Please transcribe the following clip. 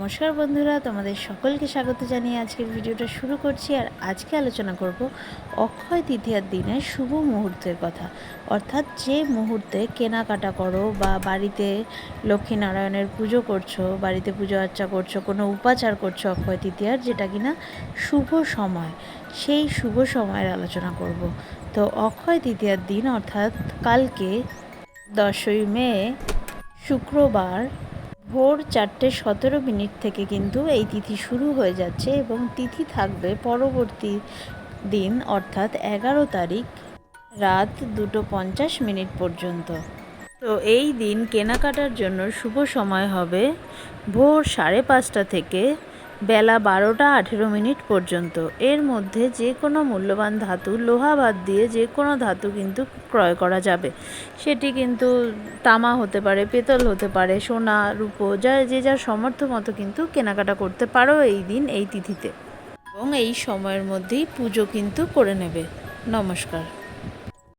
নমস্কার বন্ধুরা, তোমাদের সকলকে স্বাগত জানিয়ে আজকের ভিডিওটা শুরু করছি আর আজকে আলোচনা করব অক্ষয় তৃতীয়ার দিনের শুভ মুহূর্তের কথা। অর্থাৎ যে মুহূর্তে কেনাকাটা করো বা বাড়িতে লক্ষ্মীনারায়ণের পুজো করছ, বাড়িতে পুজো আর্চা করছ, কোনো উপাচার করছ অক্ষয় তৃতীয়ার, যেটা কিনা শুভ সময়, সেই শুভ সময়ের আলোচনা করব। তো অক্ষয় তৃতীয়ার দিন অর্থাৎ কালকে দশই মে, শুক্রবার ভোর চারটে সতেরো মিনিট থেকে কিন্তু এই তিথি শুরু হয়ে যাচ্ছে এবং তিথি থাকবে পরবর্তী দিন, অর্থাৎ এগারো তারিখ রাত দুটো পঞ্চাশ মিনিট পর্যন্ত। তো এই দিন কেনাকাটার জন্য শুভ সময় হবে ভোর সাড়ে পাঁচটা থেকে বেলা বারোটা আঠেরো মিনিট পর্যন্ত। এর মধ্যে যে কোনো মূল্যবান ধাতু, লোহা বাদ দিয়ে যে কোনো ধাতু কিন্তু ক্রয় করা যাবে। সেটি কিন্তু তামা হতে পারে, পেতল হতে পারে, সোনা, রূপো, যা, যে যার সমর্থ মতো কিন্তু কেনাকাটা করতে পারো এই দিন, এই তিথিতে। এবং এই সময়ের মধ্যেই পুজো কিন্তু করে নেবে। নমস্কার।